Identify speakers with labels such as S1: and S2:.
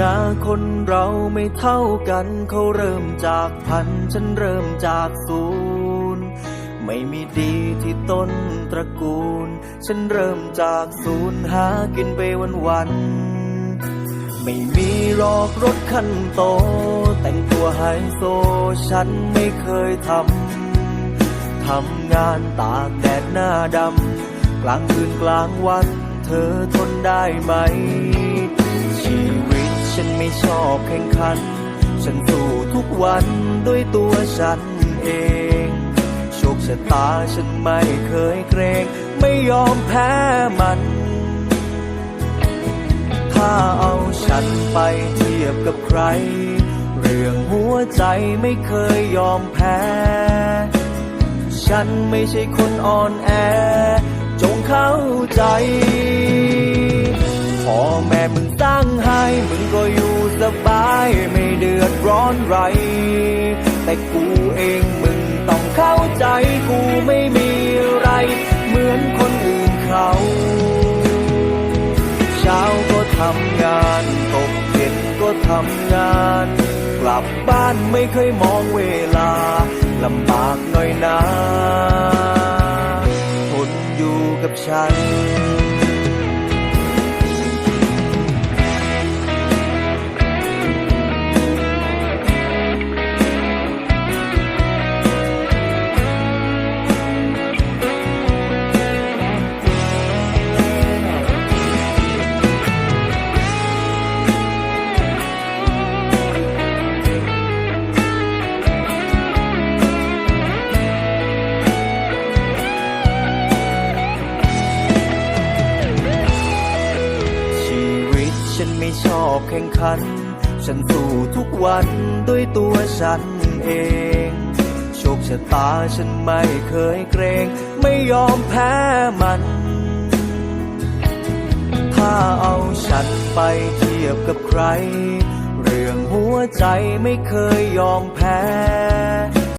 S1: นาคนเราไม่เท่ากัน เขาเริ่มจากพัน ฉันเริ่มจากศูนย์ ไม่มีดีที่ต้นตระกูล ฉันเริ่มจากศูนย์หากินไปวันวัน ไม่มีหรอกรถคันโต แต่งตัวไฮโซฉันไม่เคยทำ ทำงานตากแดดหน้าดำ กลางคืนกลางวัน เธอทนได้ไหม ชอบแข่งขัน ฉันสู้ทุกวันด้วยตัวฉันเอง โชคชะตาฉันไม่เคยเกรง ไม่ยอมแพ้มัน ถ้าเอาฉันไปเทียบกับใคร เรื่องหัวใจไม่เคยยอมแพ้ ฉันไม่ใช่คนอ่อนแอ จงเข้าใจพ่อแม่มึงตั้งให้มึงก็อยู่ ไม่เดือดร้อนไร แต่กูเองมึงต้องเข้าใจกูไม่มีอะไร เหมือนคนอื่นเขา เช้าก็ทำงานตกเย็นก็ทำงาน กลับบ้านไม่เคยมองเวลาลำบากหน่อยนะทนอยู่กับฉัน ฉันไม่ชอบแข่งขัน ฉันสู้ทุกวันด้วยตัวฉันเอง โชคชะตาฉันไม่เคยเกรง ไม่ยอมแพ้มัน ถ้าเอาฉันไปเทียบกับใคร เรื่องหัวใจไม่เคยยอมแพ้